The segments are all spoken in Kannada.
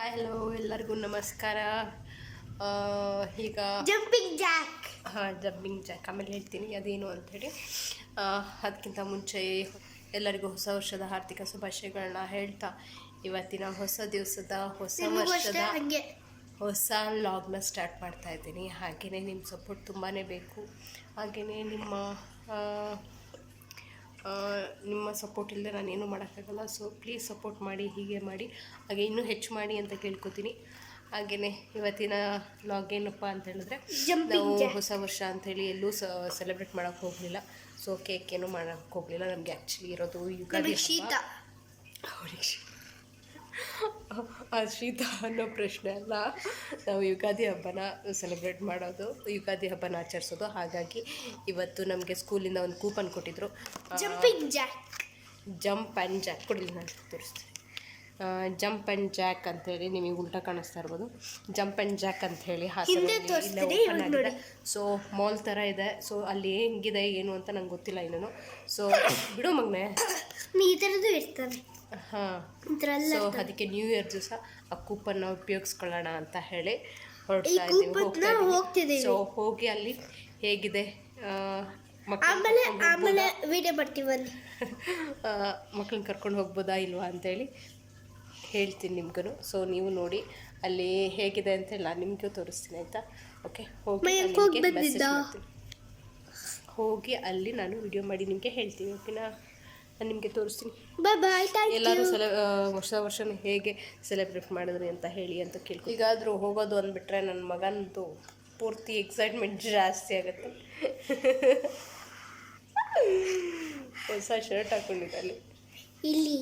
ಹಾಯ್ ಹಲೋ ಎಲ್ಲರಿಗೂ ನಮಸ್ಕಾರ. ಈಗ ಜಂಪಿಂಗ್ ಜಾಕ್ ಹಾಂ ಜಂಪಿಂಗ್ ಜಾಕ್ ಆಮೇಲೆ ಹೇಳ್ತೀನಿ ಅದೇನು ಅಂಥೇಳಿ ಅದಕ್ಕಿಂತ ಮುಂಚೆ ಎಲ್ಲರಿಗೂ ಹೊಸ ವರ್ಷದ ಆರ್ಥಿಕ ಶುಭಾಶಯಗಳನ್ನ ಹೇಳ್ತಾ ಇವತ್ತಿನ ಹೊಸ ದಿವಸದ ಹೊಸ ವರ್ಷದ ಹೊಸ ಲಾಗ್ನ ಸ್ಟಾರ್ಟ್ ಮಾಡ್ತಾ ಇದ್ದೀನಿ. ಹಾಗೆಯೇ ನಿಮ್ಮ ಸಪೋರ್ಟ್ ತುಂಬಾ ಬೇಕು. ಹಾಗೆಯೇ ನಿಮ್ಮ ನಿಮ್ಮ ಸಪೋರ್ಟ್ ಇಲ್ಲದೆ ನಾನು ಏನೂ ಮಾಡೋಕ್ಕಾಗಲ್ಲ. ಸೊ ಪ್ಲೀಸ್ ಸಪೋರ್ಟ್ ಮಾಡಿ ಹೀಗೆ ಮಾಡಿ. ಹಾಗೆ ಇನ್ನೂ ಹೆಚ್ಚು ಮಾಡಿ ಅಂತ ಕೇಳ್ಕೊತೀನಿ. ಹಾಗೆಯೇ ಇವತ್ತಿನ ಲಾಗ್ ಏನಪ್ಪ ಅಂತ ಹೇಳಿದ್ರೆ ನಾವು ಹೊಸ ವರ್ಷ ಅಂಥೇಳಿ ಎಲ್ಲೂ ಸೆಲೆಬ್ರೇಟ್ ಮಾಡೋಕ್ಕೆ ಹೋಗಲಿಲ್ಲ. ಸೊ ಕೇಕ್ ಏನು ಮಾಡೋಕ್ಕೆ ಹೋಗಲಿಲ್ಲ. ನಮಗೆ ಆ್ಯಕ್ಚುಲಿ ಇರೋದು ಯುಗಾದಿ ಶೀತ. ಹಬ್ಬ. ಆ ಶೀತ ಅನ್ನೋ ಪ್ರಶ್ನೆ ಅಲ್ಲ ನಾವು ಯುಗಾದಿ ಹಬ್ಬನ ಸೆಲೆಬ್ರೇಟ್ ಮಾಡೋದು ಯುಗಾದಿ ಹಬ್ಬನ ಆಚರಿಸೋದು. ಹಾಗಾಗಿ ಇವತ್ತು ನಮಗೆ ಸ್ಕೂಲಿಂದ ಒಂದು ಕೂಪನ್ ಕೊಟ್ಟಿದ್ರು. Jumping jack jump and jack ಕೊಡಲಿ ನಾನು ತೋರಿಸ್ತೀನಿ. ಜಂಪ್ ಆ್ಯಂಡ್ ಜಾಕ್ ಅಂತೇಳಿ ನಿಮಗೆ ಉಲ್ಟಾ ಕಾಣಿಸ್ತಾ ಇರ್ಬೋದು. ಜಂಪ್ ಆ್ಯಂಡ್ ಜಾಕ್ ಇವಾಗ ನೋಡಿ. ಸೊ ಮಾಲ್ ಥರ ಇದೆ. ಸೊ ಅಲ್ಲಿ ಹೆಂಗಿದೆ ಏನು ಅಂತ ನಂಗೆ ಗೊತ್ತಿಲ್ಲ ಇನ್ನೂ ಸೊ ಬಿಡು ಮಗ್ನೆ. ಈ ಥರದ್ದು ಇರ್ತವೆ ಹಾಂ. ಸೊ ಅದಕ್ಕೆ ನ್ಯೂ ಇಯರ್ ದಿವಸ ಆ ಕೂಪನ್ನ ಉಪಯೋಗಿಸ್ಕೊಳ್ಳೋಣ ಅಂತ ಹೇಳಿ ಹೊರಡ್ತಾ ಇದ್ದೀವಿ ಹೋಗ್ತಿದ್ದೀವಿ. ಸೊ ಹೋಗಿ ಅಲ್ಲಿ ಹೇಗಿದೆ? ಆಮೇಲೆ ಆಮೇಲೆ ವಿಡಿಯೋ ಬರ್ತೀವಿ ಅಲ್ಲಿ. ಮಕ್ಕಳನ್ನ ಕರ್ಕೊಂಡು ಹೋಗ್ಬೋದಾ ಇಲ್ವಾ ಅಂತೇಳಿ ಹೇಳ್ತೀನಿ ನಿಮ್ಗೂ ಸೊ ನೀವು ನೋಡಿ ಅಲ್ಲಿ ಹೇಗಿದೆ ಅಂತೆಲ್ಲ ನಿಮಗೂ ತೋರಿಸ್ತೀನಿ ಆಯಿತಾ? ಓಕೆ ಹೋಗಿ ನಾನು. ಹೋಗಿ ಅಲ್ಲಿ ನಾನು ವಿಡಿಯೋ ಮಾಡಿ ನಿಮಗೆ ಹೇಳ್ತೀನಿ ಓಕೆನಾ ನಾನು ನಿಮಗೆ ತೋರಿಸ್ತೀನಿ. ಬಾಯ್ ಬಾಯ್ ಥ್ಯಾಂಕ್ ಎಲ್ಲರೂ ಸೆಲೆ ವರ್ಷ ಹೊಸ ವರ್ಷನ ಹೇಗೆ ಸೆಲೆಬ್ರೇಟ್ ಮಾಡಿದ್ರಿ ಅಂತ ಹೇಳಿ ಅಂತ ಕೇಳ್ಕೊ ಈಗಾದರೂ ಹೋಗೋದು ಅಂದ್ಬಿಟ್ರೆ ನನ್ನ ಮಗನದು ಪೂರ್ತಿ ಎಕ್ಸೈಟ್ಮೆಂಟ್ ಜಾಸ್ತಿ ಆಗುತ್ತೆ. ಹೊಸ ಶರ್ಟ್ ಹಾಕೊಂಡಿದ್ದಾನೆ. ಇಲ್ಲಿ.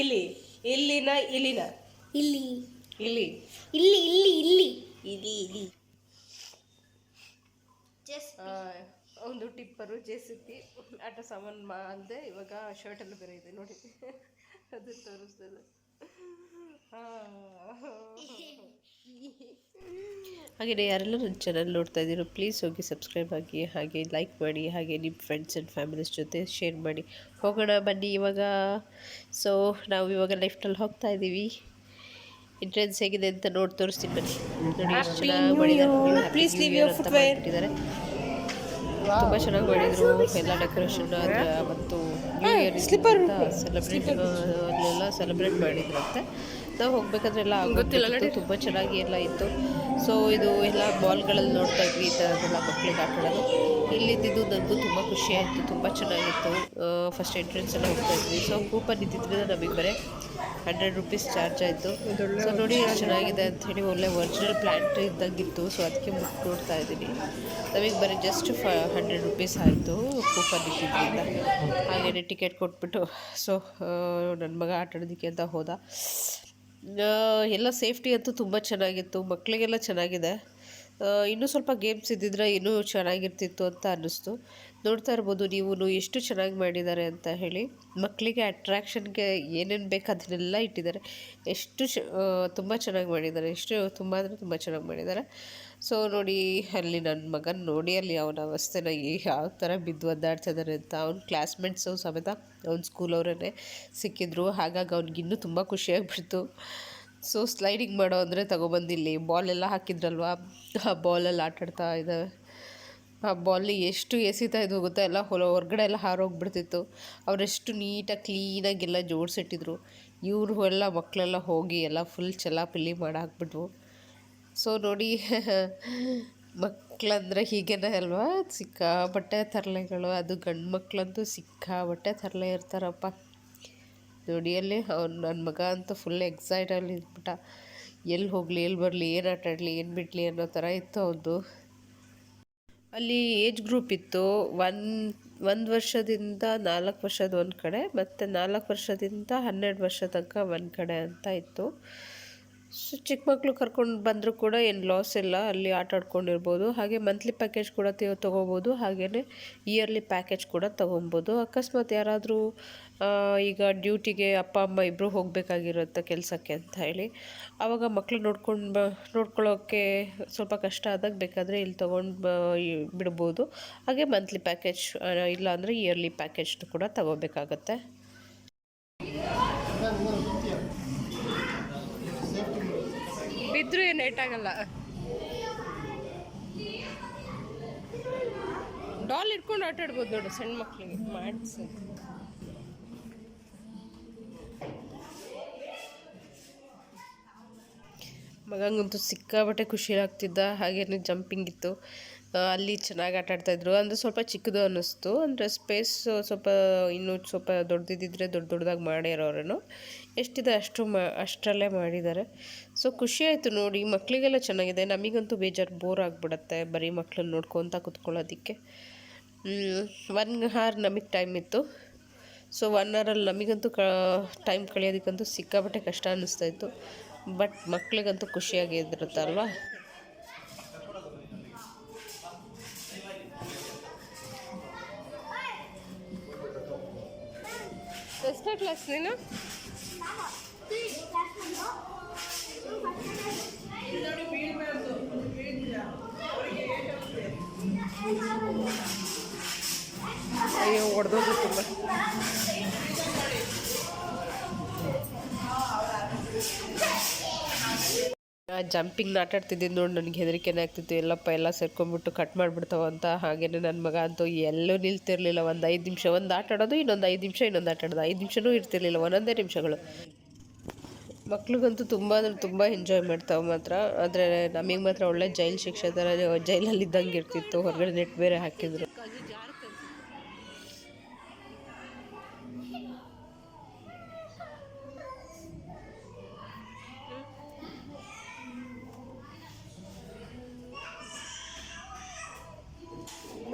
ಇಲ್ಲಿ ಇಲ್ಲಿನ ಇಲ್ಲಿನ? ಇಲ್ಲಿ. ಇಲ್ಲಿ. ಇಲ್ಲಿ ಇಲ್ಲಿ ಇಲ್ಲಿ. ಇಲ್ಲಿ ಇಲ್ಲಿ. ಒಂದು ಟಿಪ್ಪರು ಜೆ ಸಿ ಪಿ ಆಟ ಸಾಮಾನು ಮಾ ಅಂದೆ ಇವಾಗ ಶರ್ಟಲ್ಲಿ ಬೇರೆ ಇದೆ ನೋಡಿ. ಅದು ತೋರಿಸ್ತದೆ. ಹಾಗೆ ಯಾರೆಲ್ಲ ನನ್ನ ಚಾನಲ್ ನೋಡ್ತಾ ಇದ್ದೀರೋ ಪ್ಲೀಸ್ ಹೋಗಿ ಸಬ್ಸ್ಕ್ರೈಬ್ ಆಗಿ ಹಾಗೆ ಲೈಕ್ ಮಾಡಿ ಹಾಗೆ ನಿಮ್ಮ ಫ್ರೆಂಡ್ಸ್ ಆ್ಯಂಡ್ ಫ್ಯಾಮಿಲೀಸ್ ಜೊತೆ ಶೇರ್ ಮಾಡಿ. ಹೋಗೋಣ ಬನ್ನಿ ಇವಾಗ. ಸೊ ನಾವು ಇವಾಗ ಲೆಫ್ಟಲ್ಲಿ ಹೋಗ್ತಾ ಇದ್ದೀವಿ. ಎಂಟ್ರೆನ್ಸ್ ಹೇಗಿದೆ ಅಂತ ನೋಡಿ ತೋರಿಸ್ತೀನಿ ಬನ್ನಿ. ನೋಡಿ ಎಷ್ಟು ಚೆನ್ನಾಗಿ ಮಾಡಿದ್ದಾರೆ ತುಂಬ ಚೆನ್ನಾಗಿ ಮಾಡಿದ್ರು ಎಲ್ಲ ಡೆಕೋರೇಷನ್ ಮತ್ತು ನ್ಯೂ ಇಯರ್ ಸ್ಲಿಪ್ಪರ್ ಸೆಲೆಬ್ರೇಟ್ ಅಲ್ಲೆಲ್ಲ ಸೆಲೆಬ್ರೇಟ್ ಮಾಡಿದ್ರಂತೆ. ನಾವು ಹೋಗ್ಬೇಕಾದ್ರೆ ಎಲ್ಲ ಗೊತ್ತಿಲ್ಲ ತುಂಬ ಚೆನ್ನಾಗಿ ಎಲ್ಲ ಇತ್ತು. ಸೊ ಇದು ಎಲ್ಲ ಬಾಲ್ಗಳಲ್ಲಿ ನೋಡ್ತಾ ಇದ್ವಿ ಈ ಥರದ್ದೆಲ್ಲ ಮಕ್ಕಳಿಗೆ ಆಟ ಆಡೋದು ಇಲ್ಲಿದ್ದು ನನಗೂ ತುಂಬ ಖುಷಿ ಆಯಿತು ತುಂಬ ಚೆನ್ನಾಗಿತ್ತು. ಫಸ್ಟ್ ಎಂಟ್ರೆನ್ಸ್ ಎಲ್ಲ ಹೋಗ್ತಾ ಇದ್ವಿ. ಸೊ ಗ್ರೂಪಲ್ಲಿ ಇದ್ದಿದ್ದರಿಂದ ನಮಗೆ ಬರೀ ಹಂಡ್ರೆಡ್ ರುಪೀಸ್ ಚಾರ್ಜ್ ಆಯಿತು. ಸೊ ನೋಡಿ ಎಷ್ಟು ಚೆನ್ನಾಗಿದೆ ಅಂತ ಹೇಳಿ ಒಳ್ಳೆ ಒರಿಜಿನಲ್ ಪ್ಲ್ಯಾಂಟ್ ಇದ್ದಂಗಿತ್ತು. ಸೊ ಅದಕ್ಕೆ ಮುಟ್ಟು ನೋಡ್ತಾ ಇದ್ದೀನಿ. ನಮಗೆ ಬರೀ ಜಸ್ಟ್ ಫ ಹಂಡ್ರೆಡ್ ರುಪೀಸ್ ಆಯಿತು ಕೂಪನ್ ಇದ್ದಿದ್ದರಿಂದ ಹಾಗೆಯೇ ಟಿಕೆಟ್ ಕೊಟ್ಬಿಟ್ಟು. ಸೊ ನನ್ನ ಮಗ ಆಟಾಡೋದಕ್ಕೆ ಅಂತ ಹೋದ. ಎಲ್ಲ ಸೇಫ್ಟಿ ಅಂತೂ ತುಂಬ ಚೆನ್ನಾಗಿತ್ತು. ಮಕ್ಕಳಿಗೆಲ್ಲ ಚೆನ್ನಾಗಿದೆ. ಇನ್ನೂ ಸ್ವಲ್ಪ ಗೇಮ್ಸ್ ಇದ್ದಿದ್ರೆ ಇನ್ನೂ ಚೆನ್ನಾಗಿರ್ತಿತ್ತು ಅಂತ ಅನ್ನಿಸ್ತು. ನೋಡ್ತಾ ಇರ್ಬೋದು ನೀವು ಎಷ್ಟು ಚೆನ್ನಾಗಿ ಮಾಡಿದ್ದಾರೆ ಅಂತ ಹೇಳಿ. ಮಕ್ಕಳಿಗೆ ಅಟ್ರ್ಯಾಕ್ಷನ್ಗೆ ಏನೇನು ಬೇಕು ಅದನ್ನೆಲ್ಲ ಇಟ್ಟಿದ್ದಾರೆ. ಎಷ್ಟು ಚ ತುಂಬ ಚೆನ್ನಾಗಿ ಮಾಡಿದ್ದಾರೆ. ಎಷ್ಟು ತುಂಬ ಅಂದರೆ ತುಂಬ ಚೆನ್ನಾಗಿ ಮಾಡಿದ್ದಾರೆ. ಸೊ ನೋಡಿ, ಅಲ್ಲಿ ನನ್ನ ಮಗನ ನೋಡಿ, ಅಲ್ಲಿ ಅವನ ಅವಸ್ಥೆನ ಯಾವ ಥರ ಬಿದ್ದು ಒದ್ದಾಡ್ತಿದ್ದಾರೆ ಅಂತ. ಅವ್ನ ಕ್ಲಾಸ್ಮೇಟ್ಸು ಸಮೇತ ಅವ್ನ ಸ್ಕೂಲವರೇ ಸಿಕ್ಕಿದ್ರು. ಹಾಗಾಗಿ ಅವ್ನಿಗಿನ್ನೂ ತುಂಬ ಖುಷಿಯಾಗ್ಬಿಡ್ತು. ಸೊ ಸ್ಲೈಡಿಂಗ್ ಮಾಡೋ ಅಂದರೆ ತಗೊಬಂದಿಲ್ಲಿ ಬಾಲ್ ಎಲ್ಲ ಹಾಕಿದ್ರಲ್ವ? ಆ ಬಾಲಲ್ಲಿ ಆಟಾಡ್ತಾ ಇದ್ದಾವೆ ಆ ಬಾಲಲ್ಲಿ ಎಷ್ಟು ಎಸಿತಾ ಇದ್ವು ಗೊತ್ತಾ? ಎಲ್ಲ ಹೊಲ ಹೊರಗಡೆ ಎಲ್ಲ ಹಾರೋಗ್ಬಿಡ್ತಿತ್ತು. ಅವರೆಷ್ಟು ನೀಟಾಗಿ ಕ್ಲೀನಾಗೆಲ್ಲ ಜೋಡಿಸಿಟ್ಟಿದ್ರು. ಇವರು ಎಲ್ಲ ಮಕ್ಕಳೆಲ್ಲ ಹೋಗಿ ಎಲ್ಲ ಫುಲ್ ಚಲಾಪಿಲ್ಲಿ ಮಾಡಿ ಹಾಕ್ಬಿಟ್ವು ಸೊ ನೋಡಿ ಮಕ್ಕಳಂದ್ರೆ ಹೀಗೇನೆ ಅಲ್ವಾ? ಸಿಕ್ಕಾಪಟ್ಟೆ ತರಲೆಗಳು. ಅದು ಗಂಡು ಮಕ್ಕಳಂತೂ ಸಿಕ್ಕಾಪಟ್ಟೆ ತರಲೆ ಇರ್ತಾರಪ್ಪ. ನೋಡಿ ಅಲ್ಲಿ ಅವ್ನು ನನ್ನ ಮಗ ಅಂತೂ ಫುಲ್ ಎಕ್ಸೈಟಲ್ಲಿ ಇದ್ಬಿಟ್ಟ. ಎಲ್ಲಿ ಹೋಗಲಿ ಎಲ್ಲಿ ಬರಲಿ, ಏನು ಆಟಾಡಲಿ ಏನು ಬಿಡಲಿ ಅನ್ನೋ ಥರ ಇತ್ತು ಅವನು ಅಲ್ಲಿ ಏಜ್ ಗ್ರೂಪ್ ಇತ್ತು. ಒನ್ ಒಂದು ವರ್ಷದಿಂದ ನಾಲ್ಕು ವರ್ಷದ ಒಂದು ಕಡೆ, ಮತ್ತು ನಾಲ್ಕು ವರ್ಷದಿಂದ ಹನ್ನೆರಡು ವರ್ಷ ತನಕ ಒಂದು ಕಡೆ ಅಂತ ಇತ್ತು. ಸೊ, ಚಿಕ್ಕ ಮಕ್ಕಳು ಕರ್ಕೊಂಡು ಬಂದರೂ ಕೂಡ ಏನು ಲಾಸ್ ಇಲ್ಲ, ಅಲ್ಲಿ ಆಟ ಆಡ್ಕೊಂಡಿರ್ಬೋದು. ಹಾಗೆ ಮಂತ್ಲಿ ಪ್ಯಾಕೇಜ್ ಕೂಡ ತೊಗೋಬೋದು. ಹಾಗೆಯೇ ಇಯರ್ಲಿ ಪ್ಯಾಕೇಜ್ ಕೂಡ ತೊಗೊಬೋದು. ಅಕಸ್ಮಾತ್ ಯಾರಾದರೂ ಈಗ ಡ್ಯೂಟಿಗೆ ಅಪ್ಪ, ಅಮ್ಮ ಇಬ್ಬರು ಹೋಗಬೇಕಾಗಿರುತ್ತೆ ಕೆಲಸಕ್ಕೆ ಅಂತ ಹೇಳಿ ಆವಾಗ ಮಕ್ಕಳು ನೋಡ್ಕೊಂಡು ಬ ನೋಡ್ಕೊಳ್ಳೋಕ್ಕೆ ಸ್ವಲ್ಪ ಕಷ್ಟ ಆದಾಗ ಬೇಕಾದರೆ ಇಲ್ಲಿ ತೊಗೊಂಡು ಬಿಡ್ಬೋದು. ಹಾಗೆ ಮಂತ್ಲಿ ಪ್ಯಾಕೇಜ್ ಇಲ್ಲಾಂದರೆ ಇಯರ್ಲಿ ಪ್ಯಾಕೇಜ್ ಕೂಡ ತಗೋಬೇಕಾಗತ್ತೆ. ಬಿದ್ದರೂ ಏನು ಆಗಲ್ಲ. ಡಾಲ್ ಇಟ್ಕೊಂಡು ಆಟ ಆಡ್ಬೋದು ನೋಡು, ಸಣ್ಣ ಮಕ್ಕಳಿಗೆ ಮಾಡಿಸಿ. ಮಗಂಗಂತೂ ಸಿಕ್ಕಾಬಟ್ಟೆ ಖುಷಿ ಆಗ್ತಿದ್ದ, ಹಾಗೇನೆ ಜಂಪಿಂಗ್ ಇತ್ತು. ಅಲ್ಲಿ ಚೆನ್ನಾಗಿ ಆಟ ಆಡ್ತಾಯಿದ್ರು ಅಂದರೆ ಸ್ವಲ್ಪ ಚಿಕ್ಕದು ಅನ್ನಿಸ್ತು. ಅಂದರೆ ಸ್ಪೇಸ್ ಸ್ವಲ್ಪ ಇನ್ನೂ ಸ್ವಲ್ಪ ದೊಡ್ಡದಿದ್ದರೆ ದೊಡ್ಡ ದೊಡ್ಡದಾಗಿ ಮಾಡಿರೋರೇನು ಎಷ್ಟಿದೆ ಅಷ್ಟು ಮಾ, ಅಷ್ಟರಲ್ಲೇ ಮಾಡಿದ್ದಾರೆ. ಸೊ ಖುಷಿ ಆಯಿತು ನೋಡಿ. ಮಕ್ಕಳಿಗೆಲ್ಲ ಚೆನ್ನಾಗಿದೆ. ನಮಗಂತೂ ಬೇಜಾರು ಬೋರ್ ಆಗಿಬಿಡತ್ತೆ ಬರೀ ಮಕ್ಕಳನ್ನ ನೋಡ್ಕೊತ ಕುತ್ಕೊಳ್ಳೋದಕ್ಕೆ. ಒನ್ ಹಾರ್ ನಮಗೆ ಟೈಮ್ ಇತ್ತು. ಸೊ ಒನ್ ಅವರಲ್ಲಿ ನಮಗಂತೂ ಕ ಟೈಮ್ ಕಳೆಯೋದಕ್ಕಂತೂ ಸಿಕ್ಕಾಪಟ್ಟೆ ಕಷ್ಟ ಅನ್ನಿಸ್ತಾ ಇತ್ತು. ಬಟ್ ಮಕ್ಳಿಗಂತೂ ಖುಷಿಯಾಗಿರುತ್ತಲ್ವಾ ಎಷ್ಟೇ ಕ್ಲಾಸ್ ನೀನು? ಅಯ್ಯೋ ಹೊಡೆದೋದು ತುಂಬ. ಜಂಪಿಂಗ್ ಆಟ ಆಡ್ತಿದ್ದಿದ್ದು ನೋಡಿ, ನನಗೆ ಹೆದರಿಕೆನೇ ಆಗ್ತಿತ್ತು. ಎಲ್ಲಪ್ಪ, ಎಲ್ಲ ಸೇರ್ಕೊಂಡ್ಬಿಟ್ಟು ಕಟ್ ಮಾಡಿಬಿಡ್ತಾವ ಅಂತ. ಹಾಗೇನೆ ನನ್ನ ಮಗ ಅಂತೂ ಎಲ್ಲೂ ನಿಲ್ತಿರ್ಲಿಲ್ಲ. ಒಂದು ಐದು ನಿಮಿಷ, ಒಂದು ಆಟ ಆಡೋದು, ಇನ್ನೊಂದು ಐದು ನಿಮಿಷ, ಇನ್ನೊಂದು ಆಟ ಆಡೋದು. ಐದು ನಿಮಿಷನೂ ಇರ್ತಿರ್ಲಿಲ್ಲ, ಒಂದೊಂದೇ ನಿಮಿಷಗಳು. ಮಕ್ಳಿಗಂತೂ ತುಂಬ ಅಂದರೆ ತುಂಬ ಎಂಜಾಯ್ ಮಾಡ್ತಾವೆ ಮಾತ್ರ. ಆದರೆ ನಮಗೆ ಮಾತ್ರ ಒಳ್ಳೆ ಜೈಲ್ ಶಿಕ್ಷೆ ಥರ ಜೈಲಲ್ಲಿ ಇದ್ದಂಗೆ ಇರ್ತಿತ್ತು. ಹೊರಗಡೆ ನೆಟ್ ಬೇರೆ ಹಾಕಿದ್ರು.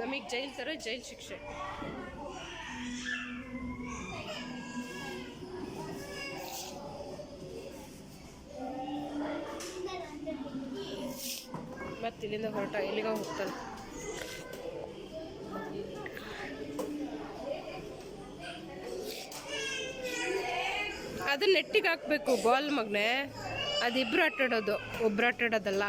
ನಮಗೆ ಜೈಲ್ ಥರ ಜೈಲ್ ಶಿಕ್ಷೆ. ಇಲ್ಲಿಂದ ಹೊರಟ, ಇಲ್ಲಿಗೆ ಹೋಗ್ತಾನೆ ಅದು ನೆಟ್ಟಿಗೆ ಹಾಕ್ಬೇಕು, ಬಾಲ್ ಮಗನೆ. ಅದಿಬ್ರು ಆಟಾಡೋದು, ಒಬ್ರು ಆಟಾಡೋದಲ್ಲ.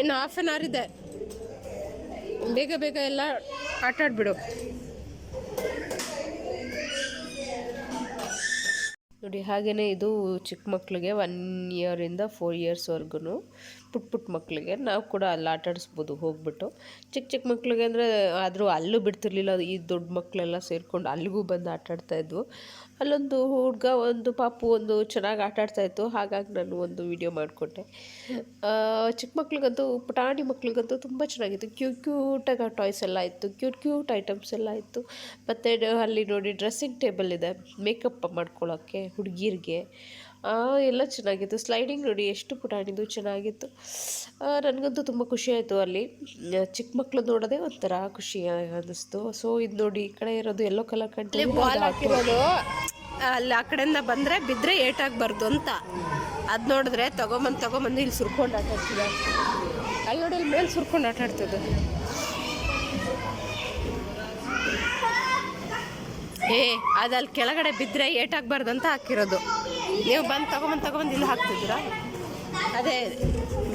ಇನ್ನು ಹಾಫ್ ಆನ್ ಅವರ್ ಇದೆ. ಬೇಗ ಬೇಗ ಎಲ್ಲ ಆಟ ನೋಡಿ ಹಾಗೆಯೇ ಇದು ಚಿಕ್ಕ ಮಕ್ಕಳಿಗೆ ಒನ್ ಇಯರಿಂದ ಫೋರ್ ಇಯರ್ಸ್ವರೆಗೂ ಪುಟ್ಟ ಪುಟ್ ಮಕ್ಕಳಿಗೆ ನಾವು ಕೂಡ ಅಲ್ಲಿ ಆಟ ಆಡಿಸ್ಬೋದು, ಹೋಗ್ಬಿಟ್ಟು. ಚಿಕ್ಕ ಚಿಕ್ಕ ಮಕ್ಕಳಿಗೆ ಅಂದರೆ ಆದರೂ ಅಲ್ಲೂ ಬಿಡ್ತಿರ್ಲಿಲ್ಲ, ಈ ದೊಡ್ಡ ಮಕ್ಕಳೆಲ್ಲ ಸೇರಿಕೊಂಡು ಅಲ್ಲಿಗೂ ಬಂದು ಆಟ ಆಡ್ತಾ ಇದ್ವು. ಅಲ್ಲೊಂದು ಹುಡುಗ, ಒಂದು ಪಾಪು ಒಂದು ಚೆನ್ನಾಗಿ ಆಟ ಆಡ್ತಾ ಇತ್ತು, ಹಾಗಾಗಿ ನಾನು ಒಂದು ವಿಡಿಯೋ ಮಾಡಿಕೊಟ್ಟೆ. ಚಿಕ್ಕ ಮಕ್ಳಿಗಂತೂ, ಪುಟಾಣಿ ಮಕ್ಳಿಗಂತೂ ತುಂಬ ಚೆನ್ನಾಗಿತ್ತು. ಕ್ಯೂಟ್ ಕ್ಯೂಟಾಗಿ ಟಾಯ್ಸ್ ಎಲ್ಲ ಇತ್ತು, ಕ್ಯೂಟ್ ಕ್ಯೂಟ್ ಐಟಮ್ಸ್ ಎಲ್ಲ ಇತ್ತು. ಮತ್ತು ಅಲ್ಲಿ ನೋಡಿ ಡ್ರೆಸ್ಸಿಂಗ್ ಟೇಬಲ್ ಇದೆ ಮೇಕಪ್ ಮಾಡ್ಕೊಳ್ಳೋಕ್ಕೆ, ಹುಡುಗಿರಿಗೆ. ಎಲ್ಲ ಚೆನ್ನಾಗಿತ್ತು. ಸ್ಲೈಡಿಂಗ್ ನೋಡಿ ಎಷ್ಟು ಪುಟಾಣಿದು ಚೆನ್ನಾಗಿತ್ತು. ನನಗಂತೂ ತುಂಬ ಖುಷಿ ಆಯಿತು ಅಲ್ಲಿ. ಚಿಕ್ಕ ಮಕ್ಕಳು ನೋಡೋದೇ ಒಂಥರ ಖುಷಿ ಅನ್ನಿಸ್ತು. ಸೊ ಇದು ನೋಡಿ ಈ ಕಡೆ ಇರೋದು ಎಲ್ಲೋ ಕಲರ್ ಕಂಟ್ರಿ ಬಾಲ್ ಹಾಕಿರೋದು ಅಲ್ಲಿ ಆ ಕಡೆಯಿಂದ ಬಂದರೆ ಬಿದ್ದರೆ ಏಟಾಗಬಾರ್ದು ಅಂತ. ಅದು ನೋಡಿದ್ರೆ ತಗೊಂಬಂದು ತಗೊಂಬಂದು ಇಲ್ಲಿ ಸುರ್ಕೊಂಡು ಆಟ ಆಡ್ತಿದ್ದೆ ಅಲ್ಲಿ ನೋಡಿ ಅಲ್ಲಿ ಮೇಲೆ ಸುರ್ಕೊಂಡು ಆಟ ಆಡ್ತಿದ್ದೆ ಏ ಅದು ಅಲ್ಲಿ ಕೆಳಗಡೆ ಬಿದ್ದರೆ ಏಟಾಗಬಾರ್ದು ಅಂತ ಹಾಕಿರೋದು. ನೀವು ಬಂದು ತಗೊಂಬಂದು ತಗೊಂಬಂದು ಇಲ್ಲಿ ಹಾಕ್ತಿದ್ದೀರಾ? ಅದೇ,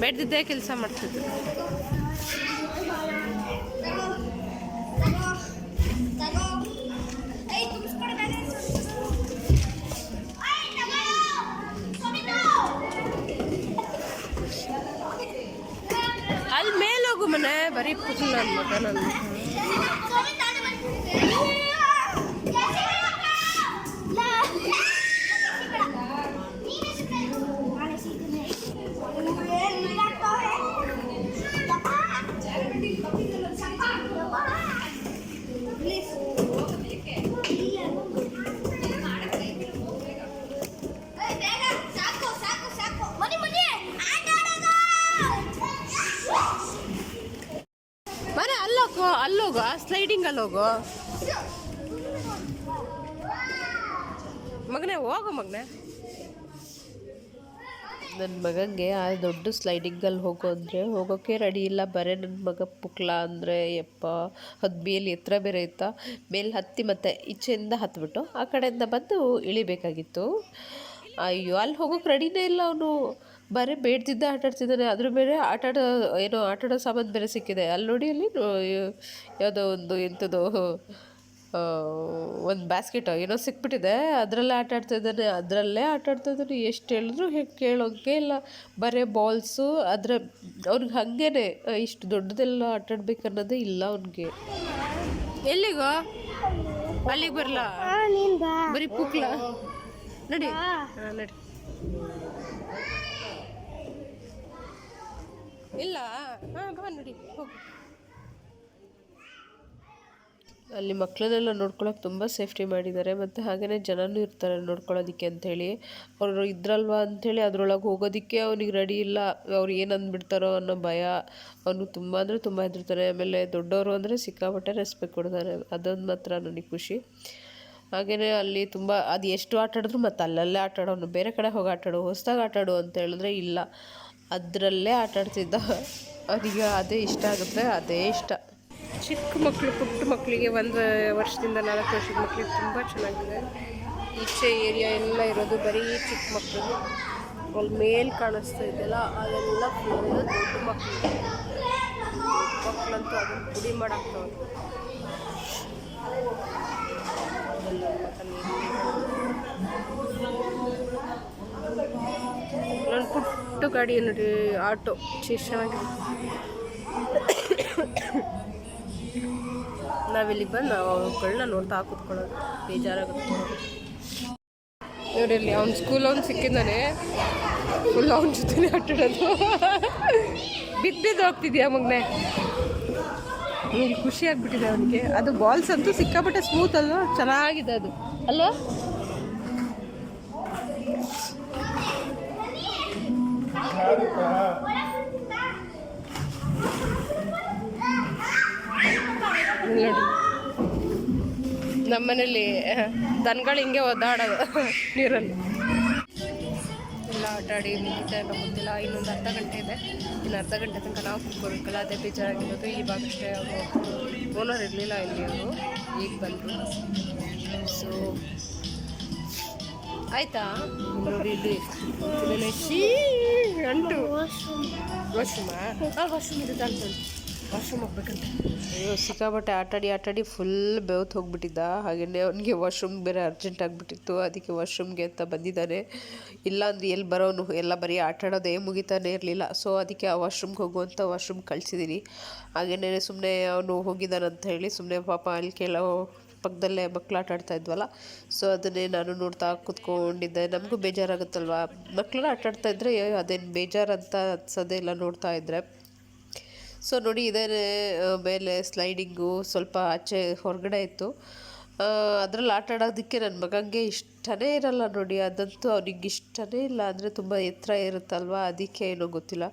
ಬೆಡ್ದಿದ್ದೇ ಕೆಲಸ ಮಾಡ್ತಿದ್ರು. ಅಲ್ಲಿ ಮೇಲೋಗು ಮನೆ, ಬರೀ ಪುಟ್ಟ ನನ್ನ ಮಗ ನನ್ನ ಅಲ್ಲೋಗು ಸ್ಲೈಡಿಂಗ್ ಸ್ಲೈಡಿಂಗ್ ಹೋಗು. ಮಗನೇ ಹೋಗು ಮಗನೇ. ನನ್ನ ಮಗನಿಗೆ ಆ ದೊಡ್ಡ ಸ್ಲೈಡಿಂಗಲ್ಲಿ ಹೋಗು ಅಂದರೆ ಹೋಗೋಕ್ಕೆ ರೆಡಿ ಇಲ್ಲ. ಬರೀ ನನ್ನ ಮಗ ಪುಕ್ಲ ಅಂದರೆ ಯಪ್ಪ ಅದು ಮೇಲೆ ಎತ್ತರ ಬೇರೆ ಇತ್ತಾ. ಮೇಲೆ ಹತ್ತಿ ಮತ್ತೆ ಈಚೆಯಿಂದ ಹತ್ಬಿಟ್ಟು ಆ ಕಡೆಯಿಂದ ಬಂದು ಇಳಿಬೇಕಾಗಿತ್ತು. ಅಯ್ಯೋ, ಅಲ್ಲಿ ಹೋಗೋಕೆ ರೆಡಿನೇ ಇಲ್ಲ ಅವನು. ಬರೀ ಬೇಡ್ತಿದ್ದ ಆಟ ಆಡ್ತಿದ್ದಾನೆ ಅದ್ರ ಮೇಲೆ ಆಟ ಆಡೋ ಏನೋ ಆಟಾಡೋ ಸಾಮಾನು ಬೇರೆ ಸಿಕ್ಕಿದೆ. ಅಲ್ಲಿ ನೋಡಿ ಅಲ್ಲಿ ಯಾವುದೋ ಒಂದು ಎಂಥದ್ದು ಒಂದು ಬ್ಯಾಸ್ಕೆಟ್ ಏನೋ ಸಿಕ್ಬಿಟ್ಟಿದೆ. ಅದರಲ್ಲೇ ಆಟ ಆಡ್ತಾ ಇದ್ದಾನೆ ಅದರಲ್ಲೇ ಆಟ ಆಡ್ತಾ ಇದ್ದಾನೆ. ಎಷ್ಟು ಹೇಳಿದ್ರು ಹೇಗೆ ಕೇಳೋಂಗೆ ಇಲ್ಲ. ಬರೀ ಬಾಲ್ಸು ಅದರ ಅವ್ನಿಗೆ ಹಾಗೇನೆ ಇಷ್ಟು ದೊಡ್ಡದೆಲ್ಲ ಆಟ ಆಡ್ಬೇಕು ಅನ್ನೋದೇ ಇಲ್ಲ ಅವ್ನಿಗೆ. ಎಲ್ಲಿಗೋ? ಅಲ್ಲಿಗೆ ಬರಲಾ? ಬರೀ ಪುಕ್ಲ ನಡಿ. ನಡಿ. ಇಲ್ಲ. ಹಾಂ ನಡಿ ಹೋಗು. ಅಲ್ಲಿ ಮಕ್ಕಳನ್ನೆಲ್ಲ ನೋಡ್ಕೊಳಕ್ಕೆ ತುಂಬ ಸೇಫ್ಟಿ ಮಾಡಿದ್ದಾರೆ ಮತ್ತು ಹಾಗೆಯೇ ಜನನೂ ಇರ್ತಾರೆ ನೋಡ್ಕೊಳ್ಳೋದಕ್ಕೆ ಅಂಥೇಳಿ. ಅವರು ಇದ್ರಲ್ವಾ ಅಂಥೇಳಿ ಅದರೊಳಗೆ ಹೋಗೋದಕ್ಕೆ ಅವ್ನಿಗೆ ರೆಡಿ ಇಲ್ಲ. ಅವ್ರು ಏನು ಅಂದ್ಬಿಡ್ತಾರೋ ಅನ್ನೋ ಭಯ. ಅವನು ತುಂಬ ಅಂದರೆ ತುಂಬ ಹೆದರ್ತಾರೆ ಆಮೇಲೆ ದೊಡ್ಡವರು ಅಂದರೆ ಸಿಕ್ಕಾಪಟ್ಟೆ ರೆಸ್ಪೆಕ್ಟ್ ಕೊಡ್ತಾರೆ. ಅದೊಂದು ಮಾತ್ರ ನನಗೆ ಖುಷಿ. ಹಾಗೆಯೇ ಅಲ್ಲಿ ತುಂಬ, ಅದು ಎಷ್ಟು ಆಟಾಡಿದ್ರು ಮತ್ತು ಅಲ್ಲಲ್ಲೇ ಆಟ ಆಡೋನು ಬೇರೆ ಕಡೆ ಹೋಗಿ ಆಟಾಡು ಆಟಾಡು ಆಟ ಅಂತ ಹೇಳಿದ್ರೆ ಇಲ್ಲ. ಅದರಲ್ಲೇ ಆಟ ಆಡ್ತಿದ್ದ ಅವರಿಗೆ ಅದೇ ಇಷ್ಟ ಆಗುತ್ತೆ, ಅದೇ ಇಷ್ಟ. ಚಿಕ್ಕ ಮಕ್ಕಳು ಪುಟ್ಟ ಮಕ್ಕಳಿಗೆ ಒಂದು ವರ್ಷದಿಂದ ನಾಲ್ಕು ವರ್ಷದ ಮಕ್ಕಳಿಗೆ ತುಂಬ ಚೆನ್ನಾಗಿದೆ. ಈಚೆ ಏರಿಯಾ ಎಲ್ಲ ಇರೋದು ಬರೀ ಚಿಕ್ಕ ಮಕ್ಕಳು. ಅಲ್ಲಿ ಮೇಲೆ ಕಾಣಿಸ್ತಾ ಇದೆಯಲ್ಲ, ಅದೆಲ್ಲ ದೊಡ್ಡ ಮಕ್ಕಳು ಮಕ್ಕಳಂತೂ ಅದನ್ನು ಪುಡಿ ಮಾಡಾಕ್ತವ್ರು ಪುಟ್ಟ ಗಾಡಿ ನೋಡಿ, ಆಟೋ. ಚೆನ್ನಾಗಿ ನಾವಿಲ್ಲಿಗೆ ಬಂದು ನಾವು ಅವುಗಳನ್ನ ನೋಡ್ತಾ ಕೂತ್ಕೊಳ್ಳೋದು. ಬೇಜಾರಾಗುತ್ತೆ. ನೋಡಿ ಇಲ್ಲಿ ಅವ್ನು ಸ್ಕೂಲ್ ಅವ್ನು ಸಿಕ್ಕಿದ್ದಾನೆ ಫುಲ್ ಅವ್ನ ಜೊತೆನೇ ಆಟಾಡೋದು. ಬಿದ್ದಿದ್ದು ಹೋಗ್ತಿದ್ಯಾ ಮಗ್ನೆ? ಖುಷಿ ಆಗ್ಬಿಟ್ಟಿದೆ ಅವನಿಗೆ. ಅದು ಬಾಲ್ಸ್ ಅಂತೂ ಸಿಕ್ಕಾಪಟ್ಟೆ ಸ್ಮೂತ್ ಅಲ್ವಾ? ಚೆನ್ನಾಗಿದೆ ಅದು. ಅಲ್ವಾ? ನಮ್ಮನೇಲಿ ದನಗಳು ಹಿಂಗೆ ಒದ್ದಾಡೋದು ನೀರಲ್ಲಿ. ಎಲ್ಲ ಆಟ ಆಡಿ ಮುಗಿತಾ ಗೊತ್ತಿಲ್ಲ ಇನ್ನೊಂದು ಅರ್ಧ ಗಂಟೆ ಇದೆ. ಇನ್ನು ಅರ್ಧ ಗಂಟೆ ತನಕ ನಾವು ಕುತ್ಕೋಬೇಕಲ್ಲ ಅದೇ ಬೇಜಾರಾಗಿರೋದು. ಇವಾಗಷ್ಟೇ ಓನರ್ ಇರಲಿಲ್ಲ ಇಲ್ಲಿ ಅವರು. ಈಗ ಬಂದರು. ಸೊ ಆಯ್ತಾ? ಅಂಟು. ವಾಶ್ರೂಮ ವಾಶ್ರೂಮ್ ಅಯ್ಯೋ ಸಿಕ್ಕಾಬಟ್ಟೆ ಆಟಾಡಿ ಆಟಾಡಿ ಫುಲ್ ಬೆವ್ತು ಹೋಗ್ಬಿಟ್ಟಿದ್ದ. ಹಾಗೆಯೇ ಅವನಿಗೆ ವಾಶ್ರೂಮ್ ಬೇರೆ ಅರ್ಜೆಂಟ್ ಆಗಿಬಿಟ್ಟಿತ್ತು. ಅದಕ್ಕೆ ವಾಶ್ರೂಮ್ಗೆ ಅಂತ ಬಂದಿದ್ದಾನೆ ಇಲ್ಲ ಅಂದ್ರೆ ಎಲ್ಲಿ ಬರೋನು? ಎಲ್ಲ ಬರೀ ಆಟಾಡೋದೇ ಮುಗಿತಾನೆ ಇರಲಿಲ್ಲ. ಸೊ ಅದಕ್ಕೆ ಆ ವಾಶ್ರೂಮ್ಗೆ ಹೋಗುವಂಥ ವಾಶ್ರೂಮ್ ಕಳಿಸಿದ್ದೀನಿ ಹಾಗೆಯೇ ಸುಮ್ಮನೆ ಅವನು ಹೋಗಿದ್ದಾನಂತ ಹೇಳಿ ಸುಮ್ಮನೆ ಪಾಪ ಅಲ್ಲಿ ಕೇಳೋ ಪಕ್ಕದಲ್ಲೇ ಮಕ್ಕಳು ಆಟ ಆಡ್ತಾ ಇದ್ವಲ್ಲ ಸೊ ಅದನ್ನೇ ನಾನು ನೋಡ್ತಾ ಕೂತ್ಕೊಂಡಿದ್ದೆ. ನಮಗೂ ಬೇಜಾರಾಗುತ್ತಲ್ವ? ಮಕ್ಕಳೆಲ್ಲ ಆಟ ಆಡ್ತಾ ಇದ್ರೆ ಅದೇನು ಬೇಜಾರಂತ ಅನ್ಸೋದೇ ಇಲ್ಲ ನೋಡ್ತಾ ಇದ್ದರೆ ಸೊ ನೋಡಿ, ಇದೇ ಮೇಲೆ ಸ್ಲೈಡಿಂಗು ಸ್ವಲ್ಪ ಆಚೆ ಹೊರಗಡೆ ಇತ್ತು. ಅದರಲ್ಲಿ ಆಟ ಆಡೋದಕ್ಕೆ ನನ್ನ ಮಗಂಗೆ ಇಷ್ಟನೇ ಇರಲ್ಲ ನೋಡಿ, ಅದಂತೂ ಅವನಿಗೆ ಇಷ್ಟನೇ ಇಲ್ಲ. ಅಂದರೆ ತುಂಬ ಎತ್ತರ ಇರುತ್ತಲ್ವ, ಅದಕ್ಕೆ ಏನೋ ಗೊತ್ತಿಲ್ಲ.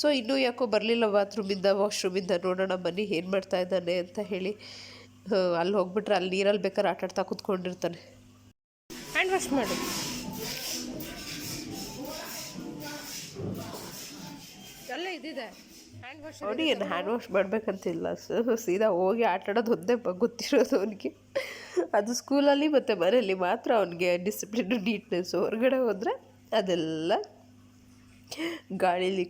ಸೊ ಇನ್ನೂ ಯಾಕೋ ಬರಲಿಲ್ಲ ಬಾತ್ರೂಮಿಂದ ವಾಶ್ರೂಮಿಂದ ನೋಡೋಣ ಬನ್ನಿ, ಏನು ಮಾಡ್ತಾ ಇದ್ದಾನೆ ಅಂತ ಹೇಳಿ. ಅಲ್ಲಿ ಹೋಗ್ಬಿಟ್ರೆ ಅಲ್ಲಿ ನೀರಲ್ಲಿ ಬೇಕಾದ್ರೆ ಆಟ ಆಡ್ತಾ ಕೂತ್ಕೊಂಡಿರ್ತಾನೆ ಹ್ಯಾಂಡ್ ವಾಶ್ ಮಾಡಿ. ಎಲ್ಲ ಇದಿದೆ. ಹ್ಯಾಂಡ್ ವಾಶ್ ನೋಡಿ ಏನು ಹ್ಯಾಂಡ್ ವಾಶ್ ಮಾಡಬೇಕಂತಿಲ್ಲ. ಸೊ ಸೀದಾ ಹೋಗಿ ಆಟ ಆಡೋದು ಒಂದೇ ಗೊತ್ತಿರೋದು ಅವನಿಗೆ. ಅದು ಸ್ಕೂಲಲ್ಲಿ ಮತ್ತು ಮನೆಯಲ್ಲಿ ಮಾತ್ರ ಅವನಿಗೆ ಡಿಸಿಪ್ಲಿನ್ ನೀಟ್ನೆಸ್ ಹೊರಗಡೆ ಹೋದರೆ ಅದೆಲ್ಲ ಗಾಳೀಲಿ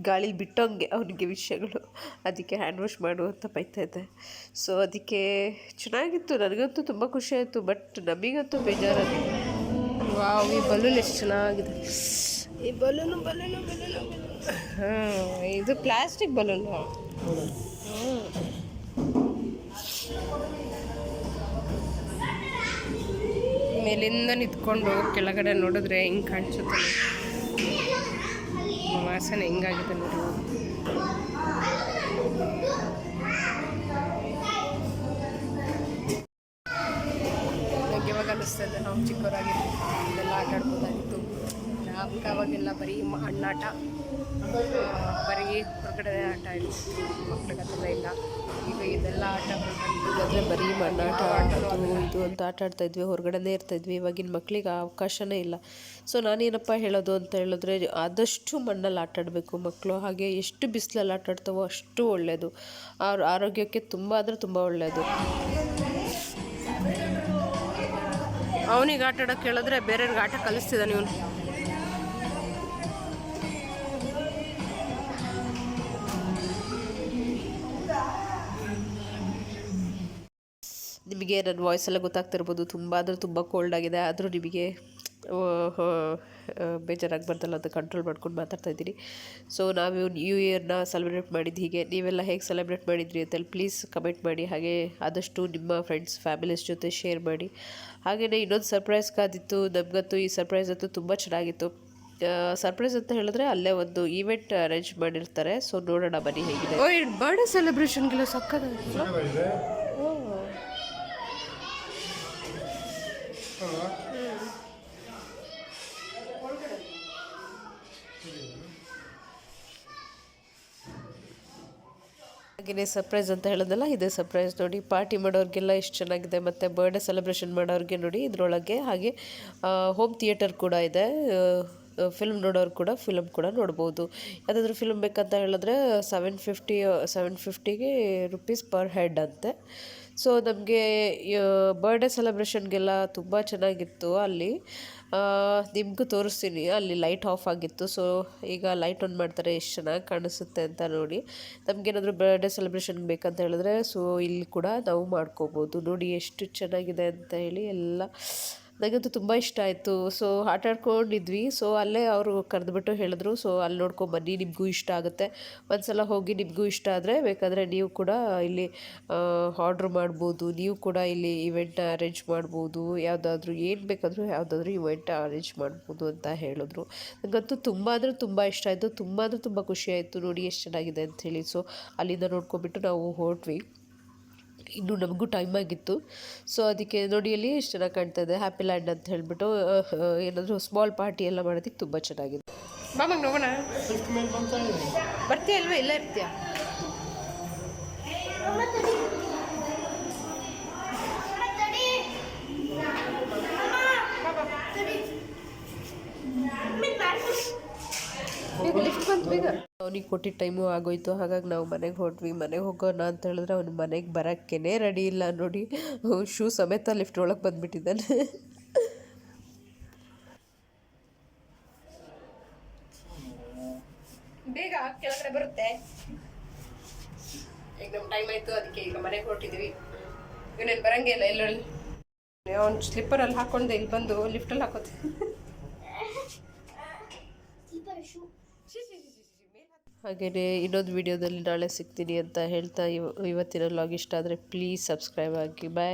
ಗಾಳಿ ಬಿಟ್ಟಂಗೆ ಅವನಿಗೆ ವಿಷಯಗಳು. ಅದಕ್ಕೆ ಹ್ಯಾಂಡ್ ವಾಶ್ ಮಾಡು ಅಂತ ಬೈತಾ ಇದ್ದೆ. ಸೊ ಅದಕ್ಕೆ ಚೆನ್ನಾಗಿತ್ತು. ನನಗಂತೂ ತುಂಬ ಖುಷಿ ಆಯಿತು. ಬಟ್ ನಮಗಂತೂ ಬೇಜಾರಾಗಿ ವಾವ್ ಈ ಬಲೂನ್ ಎಷ್ಟು ಚೆನ್ನಾಗಿದೆ. ಈ ಬಲೂನು ಬಲೂನು ಬಲೂನು. ಹಾಂ ಇದು ಪ್ಲಾಸ್ಟಿಕ್ ಬಲೂನು. ಮೇಲಿಂದ ನಿಂತ್ಕೊಂಡು ಕೆಳಗಡೆ ನೋಡಿದ್ರೆ ಹಿಂಗೆ ಕಾಣಿಸುತ್ತೆ. ವಾಸನೆ ಹೆಂಗಾಗಿದೆ ನೋಡಿ ನನಗೆ ಇವಾಗ ಅನ್ನಿಸ್ತದೆ ನಾವು ಚಿಕ್ಕವರಾಗಿ ಇದೆಲ್ಲ ಆಟ ಆಡ್ಬೋದಾಗಿತ್ತು ಅವಾಗೆಲ್ಲ ಬರೀ ಅಣ್ಣಾಟ ಬರೀ ಹೊರಗಡೆ ಆಟ ಇಲ್ಲ. ಮಕ್ಕಳ ಇಲ್ಲ. ಈಗ ಇದೆಲ್ಲ ಆಟ ಅಂದರೆ ಬರೀ ಮಣ್ಣಾಟ ಅದು ಇದು ಅಂತ ಆಟ ಆಡ್ತಾ ಇದ್ವಿ. ಹೊರಗಡೆನೇ ಇರ್ತಾ ಇದ್ವಿ. ಇವಾಗಿನ ಮಕ್ಕಳಿಗೆ ಆ ಅವಕಾಶನೇ ಇಲ್ಲ. ಸೊ ನಾನೇನಪ್ಪ ಹೇಳೋದು ಅಂತ ಹೇಳಿದ್ರೆ ಆದಷ್ಟು ಮಣ್ಣಲ್ಲಿ ಆಟ ಆಡಬೇಕು ಮಕ್ಕಳು ಹಾಗೆ ಎಷ್ಟು ಬಿಸಿಲಲ್ಲಿ ಆಟ ಆಡ್ತಾವೋ ಅಷ್ಟು ಒಳ್ಳೆಯದು ಅವ್ರ ಆರೋಗ್ಯಕ್ಕೆ ತುಂಬ ಅಂದರೆ ತುಂಬ ಒಳ್ಳೆಯದು ಅವನಿಗೆ ಆಟ ಆಡೋಕ್ಕೆ ಹೇಳಿದ್ರೆ ಬೇರೆಯವ್ರಿಗೆ ಆಟ ಕಲಿಸ್ತಿದ್ದಾನೆ ಇವನು. ನಿಮಗೆ ನನ್ನ ವಾಯ್ಸ್ ಎಲ್ಲ ಗೊತ್ತಾಗ್ತಿರ್ಬೋದು. ತುಂಬ ಅಂದರೆ ತುಂಬ ಕೋಲ್ಡ್ ಆಗಿದೆ. ಆದರೂ ನಿಮಗೆ ಬೇಜಾರಾಗಿ ಬರ್ತಲ್ಲ ಅಂತ ಕಂಟ್ರೋಲ್ ಮಾಡ್ಕೊಂಡು ಮಾತಾಡ್ತಾ ಇದ್ದೀನಿ. ಸೊ ನಾವು ನ್ಯೂ ಇಯರ್ನ ಸೆಲೆಬ್ರೇಟ್ ಮಾಡಿದ್ದು ಹೀಗೆ. ನೀವೆಲ್ಲ ಹೇಗೆ ಸೆಲೆಬ್ರೇಟ್ ಮಾಡಿದ್ರಿ ಅಂತೇಳಿ ಪ್ಲೀಸ್ ಕಮೆಂಟ್ ಮಾಡಿ. ಹಾಗೆ ಆದಷ್ಟು ನಿಮ್ಮ ಫ್ರೆಂಡ್ಸ್ ಫ್ಯಾಮಿಲೀಸ್ ಜೊತೆ ಶೇರ್ ಮಾಡಿ. ಹಾಗೆಯೇ ಇನ್ನೊಂದು ಸರ್ಪ್ರೈಸ್ ಕಾದಿತ್ತು. ನಮಗಂತೂ ಈ ಸರ್ಪ್ರೈಸ್ ಅಂತೂ ತುಂಬ ಚೆನ್ನಾಗಿತ್ತು. ಸರ್ಪ್ರೈಸ್ ಅಂತ ಹೇಳಿದ್ರೆ ಅಲ್ಲೇ ಒಂದು ಈವೆಂಟ್ ಅರೇಂಜ್ ಮಾಡಿರ್ತಾರೆ. ಸೊ ನೋಡೋಣ ಬನ್ನಿ ಹೇಗಿದೆ. ಬರ್ಡೇ ಸೆಲೆಬ್ರೇಷನ್ಗೆಲ್ಲ ಸಕ್ಕತ್ತಾಗಿಲ್ಲ ಹಾಗೆಯೇ ಸರ್ಪ್ರೈಸ್ ಅಂತ ಹೇಳೋದಲ್ಲ, ಇದೆ ಸರ್ಪ್ರೈಸ್ ನೋಡಿ ಪಾರ್ಟಿ ಮಾಡೋರಿಗೆಲ್ಲ ಎಷ್ಟು ಚೆನ್ನಾಗಿದೆ ಮತ್ತು ಬರ್ಡೇ ಸೆಲೆಬ್ರೇಷನ್ ಮಾಡೋರಿಗೆ ನೋಡಿ ಇದರೊಳಗೆ. ಹಾಗೆ ಹೋಮ್ ಥಿಯೇಟರ್ ಕೂಡ ಇದೆ ಫಿಲ್ಮ್ ನೋಡೋರು ಕೂಡ ಫಿಲಮ್ ಕೂಡ ನೋಡ್ಬೋದು. ಯಾವುದಾದ್ರೂ ಫಿಲ್ಮ್ ಬೇಕಂತ ಹೇಳಿದ್ರೆ ಸೆವೆನ್ ಫಿಫ್ಟಿ ಸೆವೆನ್ ಫಿಫ್ಟಿಗೆ ರುಪೀಸ್ ಪರ್ ಹೆಡ್ ಅಂತೆ. ಸೊ ನಮಗೆ ಬರ್ಡೇ ಸೆಲೆಬ್ರೇಷನ್ಗೆಲ್ಲ ತುಂಬ ಚೆನ್ನಾಗಿತ್ತು ಅಲ್ಲಿ. ನಿಮಗೂ ತೋರಿಸ್ತೀನಿ. ಅಲ್ಲಿ ಲೈಟ್ ಆಫ್ ಆಗಿತ್ತು. ಸೊ ಈಗ ಲೈಟ್ ಆನ್ ಮಾಡ್ತಾರೆ, ಎಷ್ಟು ಚೆನ್ನಾಗಿ ಕಾಣಿಸುತ್ತೆ ಅಂತ ನೋಡಿ. ನಮಗೇನಾದರೂ ಬರ್ಡೇ ಸೆಲೆಬ್ರೇಷನ್ ಬೇಕಂತ ಹೇಳಿದ್ರೆ ಸೊ ಇಲ್ಲಿ ಕೂಡ ನಾವು ಮಾಡ್ಕೋಬೋದು. ನೋಡಿ, ಎಷ್ಟು ಚೆನ್ನಾಗಿದೆ ಅಂತ ಹೇಳಿ ಎಲ್ಲ ನನಗಂತೂ ತುಂಬ ಇಷ್ಟ ಆಯಿತು. ಸೊ ಆಟ ಆಡ್ಕೊಂಡಿದ್ವಿ. ಸೊ ಅಲ್ಲೇ ಅವರು ಕರೆದುಬಿಟ್ಟು ಹೇಳಿದ್ರು. ಸೊ ಅಲ್ಲಿ ನೋಡ್ಕೊಂಡು ಬನ್ನಿ, ನಿಮಗೂ ಇಷ್ಟ ಆಗುತ್ತೆ. ಒಂದ್ಸಲ ಹೋಗಿ ನಿಮಗೂ ಇಷ್ಟ ಆದರೆ ಬೇಕಾದರೆ ನೀವು ಕೂಡ ಇಲ್ಲಿ ಆರ್ಡ್ರ್ ಮಾಡ್ಬೋದು. ನೀವು ಕೂಡ ಇಲ್ಲಿ ಇವೆಂಟ್ನ ಅರೇಂಜ್ ಮಾಡ್ಬೋದು. ಯಾವುದಾದ್ರೂ ಏನು ಬೇಕಾದರೂ ಯಾವುದಾದ್ರೂ ಇವೆಂಟ್ ಅರೇಂಜ್ ಮಾಡ್ಬೋದು ಅಂತ ಹೇಳಿದ್ರು. ನನಗಂತೂ ತುಂಬ ಅಂದರೆ ತುಂಬ ಇಷ್ಟ ಆಯಿತು. ತುಂಬ ಅಂದರೆ ತುಂಬ ಖುಷಿ ಆಯಿತು. ನೋಡಿ ಎಷ್ಟು ಚೆನ್ನಾಗಿದೆ ಅಂಥೇಳಿ ಸೊ ಅಲ್ಲಿಂದ ನೋಡ್ಕೊಂಬಿಟ್ಟು ನಾವು ಹೊರಟ್ವಿ ಇನ್ನು ನಮಗೂ ಟೈಮ್ ಆಗಿತ್ತು. ಸೊ ಅದಕ್ಕೆ ನೋಡಿ ಅಲ್ಲಿ ಎಷ್ಟು ಚೆನ್ನಾಗಿ ಕಾಣ್ತಾ ಇದೆ ಹ್ಯಾಪಿ ಲ್ಯಾಂಡ್ ಅಂತ ಹೇಳಿಬಿಟ್ಟು ಏನಾದರೂ ಸ್ಮಾಲ್ ಪಾರ್ಟಿ ಎಲ್ಲ ಮಾಡೋದಕ್ಕೆ ತುಂಬ ಚೆನ್ನಾಗಿದೆ. ಮಾಮಂಗೆ ನೋಡೋಣ. ಬರ್ತೀಯ ಅಲ್ವಾ ಎಲ್ಲ ಇರ್ತೀಯ ಅಮ್ಮ ತಡಿ ಅಮ್ಮ ತಡಿ ಅಮ್ಮ ತಡಿ ಮಿನ್ ಮಾಡ್ಕೊ ಬೇಗ ಲಿಫ್ಟ್ ಬಂತು ಬೇಗ ಅವನಿಗೆ ಕೊಟ್ಟಿದ್ದ ಟೈಮು ಆಗೋಯ್ತು. ಹಾಗಾಗಿ ನಾವು ಮನೆಗೆ ಹೊರಟ್ವಿ ಮನೆಗೆ ಹೋಗೋಣ ಅಂತ ಹೇಳಿದ್ರೆ ಅವ್ನು ಮನೆಗೆ ಬರೋಕ್ಕೇನೆ ರೆಡಿ ಇಲ್ಲ ನೋಡಿ. ಶೂ ಸಮೇತ ಲಿಫ್ಟ್ ಒಳಗೆ ಬಂದುಬಿಟ್ಟಿದ್ದಾನೆ. ಬೇಗ ಕೆಳಗಡೆ ಬರುತ್ತೆ. ಈಗ ನಮ್ಮ ಟೈಮ್ ಆಯಿತು. ಅದಕ್ಕೆ ಈಗ ಮನೆಗೆ ಹೊರಟಿದ್ವಿ. ಇವನೇನು ಬರಂಗೇ ಇಲ್ಲ ಎಲ್ಲರಲ್ಲಿ. ಅವ್ನು ಸ್ಲಿಪ್ಪರಲ್ಲಿ ಹಾಕೊಂಡೆ ಇಲ್ಲಿ ಬಂದು ಲಿಫ್ಟಲ್ಲಿ ಹಾಕೋತಿ ಸ್ಲೀಪರ್ ಶೂ ಹಾಗೆಯೇ ಇನ್ನೊಂದು ವಿಡಿಯೋದಲ್ಲಿ ನಾಳೆ ಸಿಗ್ತೀನಿ ಅಂತ ಹೇಳ್ತಾ ಇವ ಇವತ್ತಿನ ಲಾಗ್ ಇಷ್ಟ ಆದರೆ ಪ್ಲೀಸ್ ಸಬ್ಸ್ಕ್ರೈಬ್ ಆಗಿ. ಬಾಯ್